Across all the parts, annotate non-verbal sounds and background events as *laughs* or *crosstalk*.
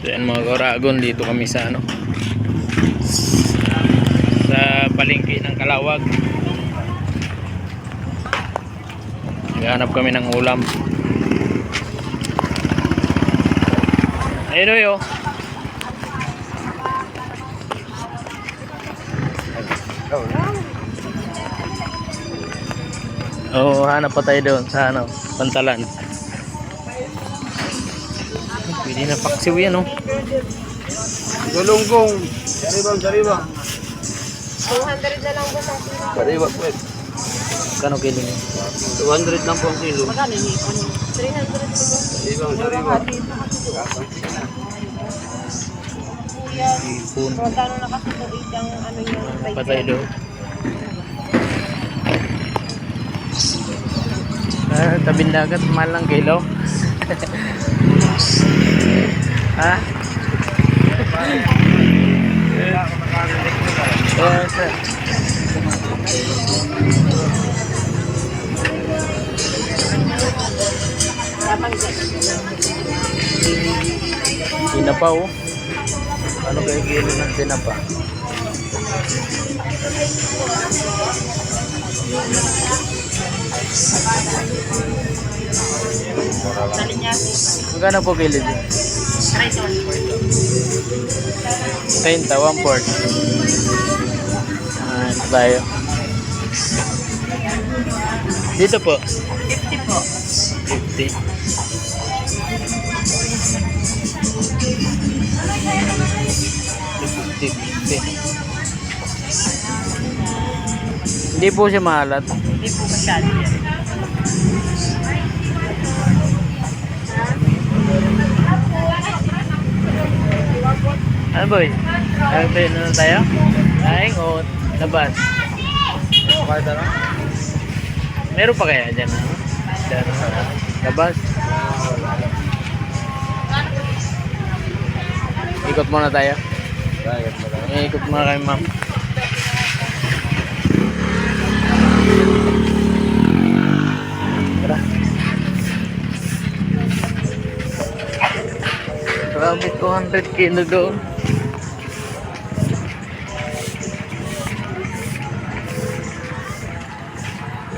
Dragon dito kami sa ano sa palengke ng Kalawag. Naghanap kami ng ulam. Ayun o yun. Oo, oh, hanap pa tayo doon sa ano, pantalan. Pwede na paksiw yan, oh. Galunggong. Saribang, saribang. 200 na lang ba sa Sariwa po eh. Kano kilo niya? 200 lang po ang kilo. 300 Saribang, saribang. Ipon. Magkano na kasi po yung ano yung Patay doon. Ah, tabing dagat, mahal lang kilo. *laughs* ha? Eh, sir. Tinapa oh. Ano kayo kilo ng tinapa? Magkano po din? 30, one port. Ah, ito tayo. Dito po. 50 po. 50. Fifty, fifty. Hindi po siya maalat. Hindi po masyado yan. Ano boy? Ano tayo na tayo? Laing o labas? Kahit ano? Meron pa kaya dyan? Ano? Dyan, ano? Labas? Ikot muna tayo. Mo lang. Eh, Ikot muna kayo ma'am. Grabe 200 kilo doon.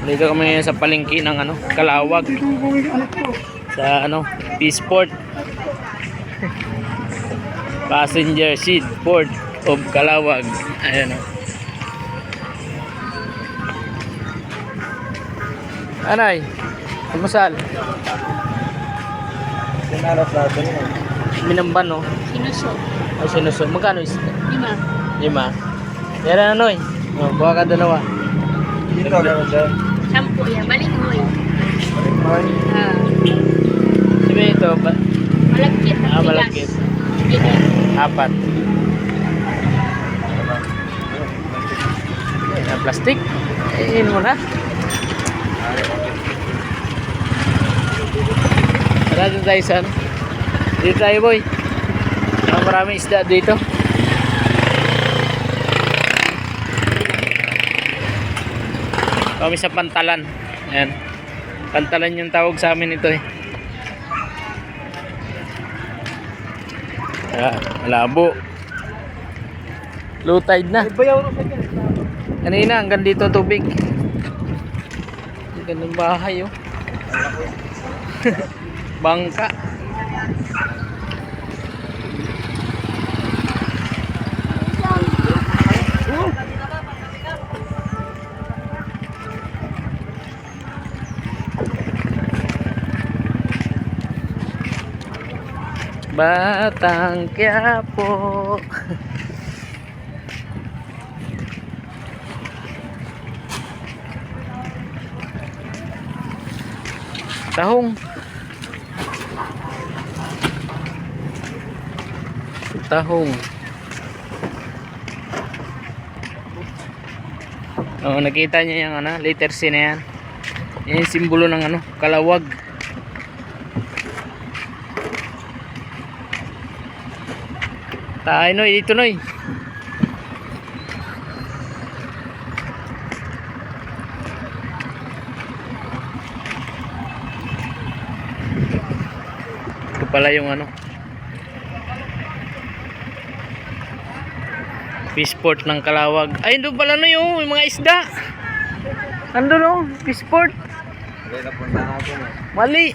Dito kami sa palengke ng ano, Kalawag. Sa ano, Peaceport. Passenger seat port of Kalawag. Ayan o. Anay, kumusal? Sinaras natin yun. Minamban no? Sinusok. Ay sinusok. Magkano is? Lima. Lima. Yan na noy. Oh, buha ka dalawa. Dito, meron dyan. Sampo yan. Balik mo eh. Ay, Ah. Sabi ito, ba? Malagkit. Ah, malagkit. Apat. Yan na plastic. Eh, yun mo na. Tara dun tayo san. Dito tayo boy. Ang maraming isda dito. Kami sa pantalan. Ayan. Pantalan yung tawag sa amin ito eh. Ah, malabo. Low tide na. dyan. Kanina hanggang dito tubig. Ganun bahay oh. *laughs* Bangka. Batang Quiapo. Tahong. Tahong. Oh, nakita niya yung ano, letter C na yan. Yan yung simbolo ng ano, kalawag. Tayo noy, dito noy. Ito pala yung ano. Fishport ng Kalawag. Ay, doon pala no yung, yung mga isda. Ando no, Fishport. Eh. Mali.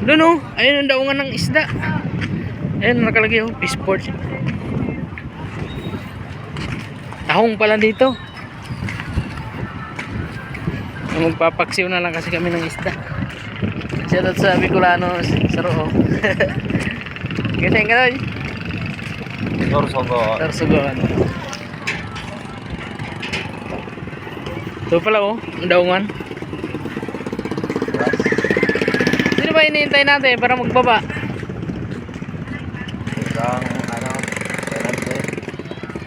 Doon no, ayun ang daungan ng isda. Ayun, nakalagay oh, Fishport. Tahong pala dito. Magpapaksiw na lang kasi kami ng isda. Shoutout sa Bicolano, sa Roo. *laughs* Kita yung gano'n. Sorsogo. Tarsugon. Ito pala oh, ang daungan. Sino ba hinihintay natin para magbaba?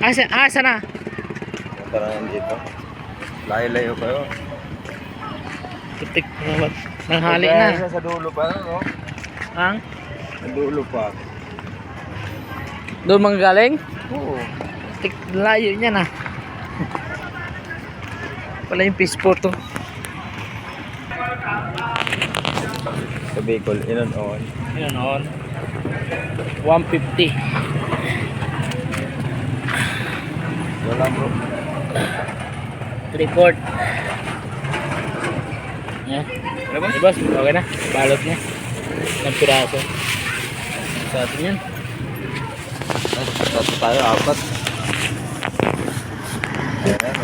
Asa, asa na? Punta na yan dito. Layo-layo kayo. Putik na ba't? Nanghali na. isa sa dulo pa, no? Ang? Sa dulo pa. Doon manggagaling? Oo. Putik, layo niya na. Pala yung fish po to. Sa Bicol, in and on. Yun on. 150. Wala bro. Report. Yeah. Ano ba? boss, okay na. Balot niya. Ng piraso. Sa atin yan. Tatlo tayo, apat. Ayan.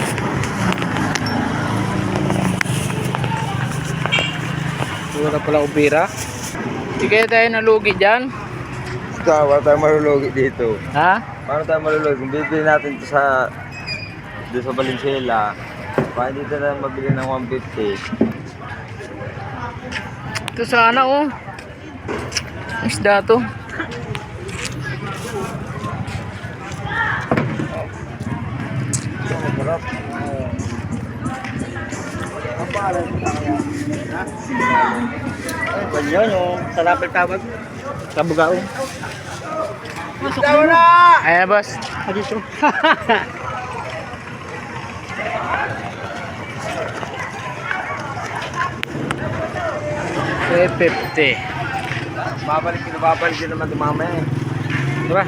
Puro na pala ubira. Hindi kaya tayo nalugi dyan. Ito, wala tayo malulugi dito. Ha? Paano tayo malulugi? Bibili natin ito sa doon sa Valenzuela. Baka dito na mabili ng 150. Ito sana oh. Isda to. Oh. Sarap. Ang pala. Banyo no. Sa lapit-tapag. Sa bugao. Ayan, boss. *laughs* 350. Babalik, babalik din naman dumamaya eh. Diba?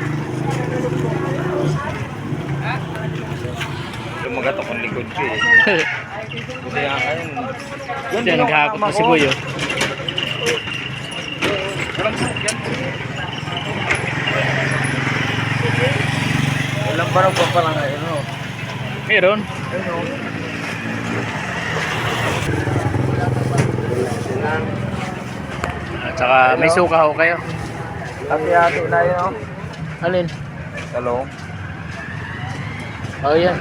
Lumagat akong likod ko eh. *laughs* Buti nga kayo. Yan, Yan naghahakot na si Buyo. Ilang barang pa pala ngayon, no? Oh. Meron. Meron. Meron. Oh. At saka may suka ho kayo. Hati-hati na yun, no? Alin? Talong. Oh, yan.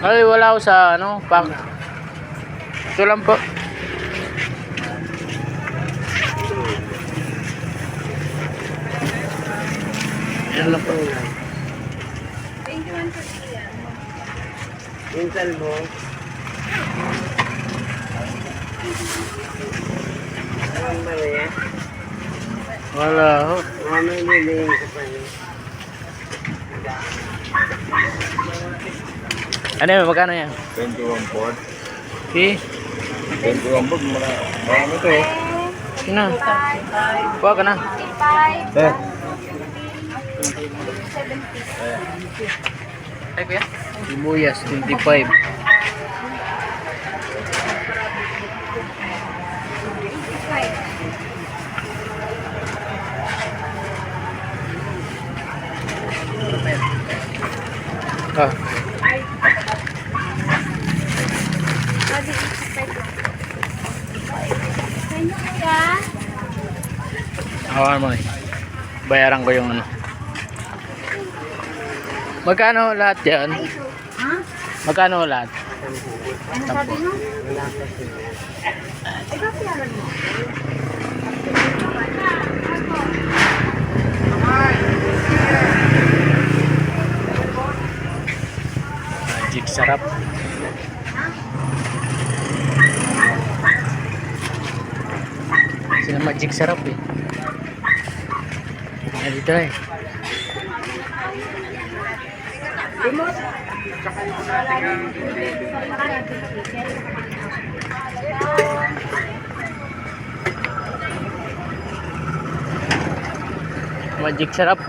Ay, wala ko sa ano, pack. Ito lang po. Yan lang po. Intel mo. Ba yan? Wala ho. Ano lilihin ko pa yun? Ano yun, magkano yan? 21 port. Okay. 21 port, mara- marami to eh. Sige na. Kuha ka na. Eh, Ay, kuya. Sibuyas, 25. Ah. Hawakan mo eh. Bayaran ko yung ano. Magkano lahat yan? Ha? Magkano lahat? Ano sabi mo? Ikaw piyaran mo. Sarap. Sila magic sarap eh. Ah, dito eh. Magic sarap.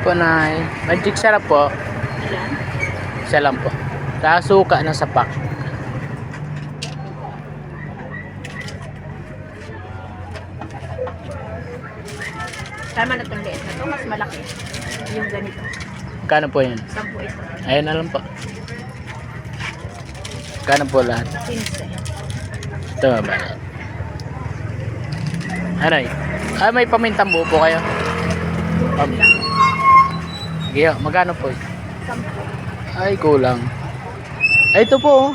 Po na magic sarap po. Ilan? Isa lang po. Sa suka na sapak. Tama na itong liit na to. Mas malaki. Yung ganito. Kano po yan? Sampu ito. Ayun na lang po. Kano po lahat? 15. Ito ba? Aray. Ah, may pamintang buo po kayo. Pam lang. Giyo, magkano po? Sampu. Ay, kulang. Ay, ito po. oh.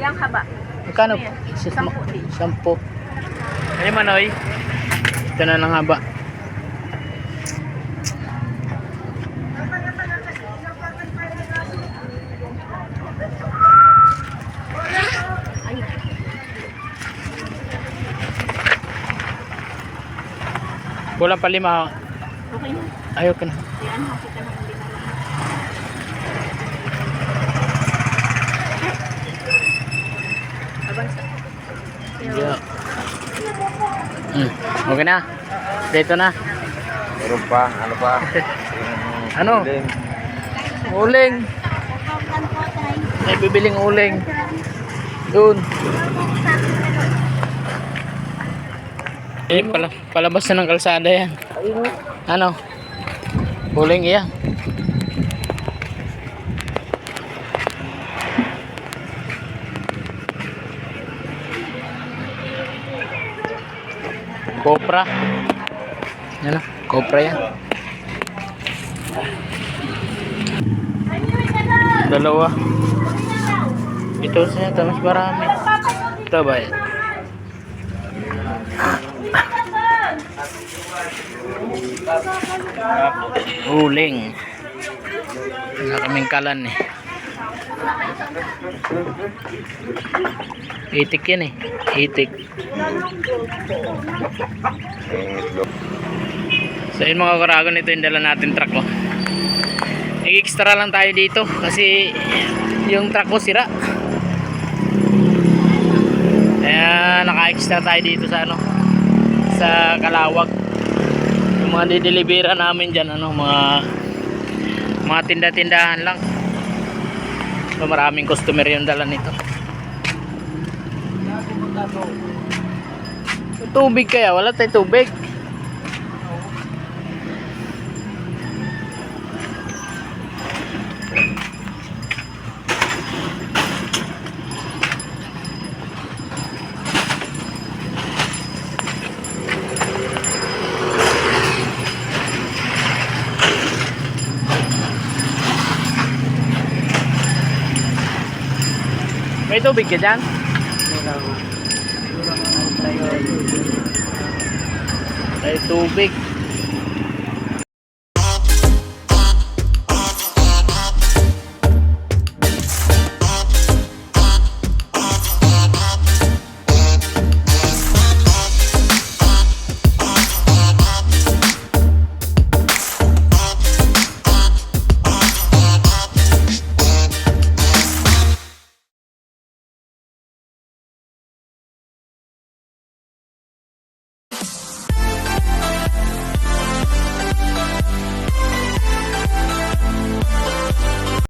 Yang haba. Magkano? Sampu din. Sampo. Ay, manoy. Ito na lang haba. Kulang pa lima. okay na. Ayaw ka na. Yan, hakit ka na hindi na lang. Hmm. Okay na. Dito na. Meron pa, ano pa? *laughs* Ano? Uling. Uling. May bibiling uling. Doon. Eh, pala, palabas na ng kalsada yan. Ano? Uling iya. Copra. Ano? Copra yan. Dalawa. Ito siya, ito mas marami. Ito ba yan? Uling. Wala kaming kalan eh. Itik yan eh. Itik. So yun mga karagon, ito yung dala natin truck ko. Nag-extra lang tayo dito kasi yung truck ko sira. Kaya naka-extra tayo dito sa ano sa Kalawag. Mga didelibera namin diyan ano mga mga tinda-tindahan lang. So, maraming customer yung dala nito. Tubig kaya? Wala tayong tubig. Tubig ka dyan? May tubig.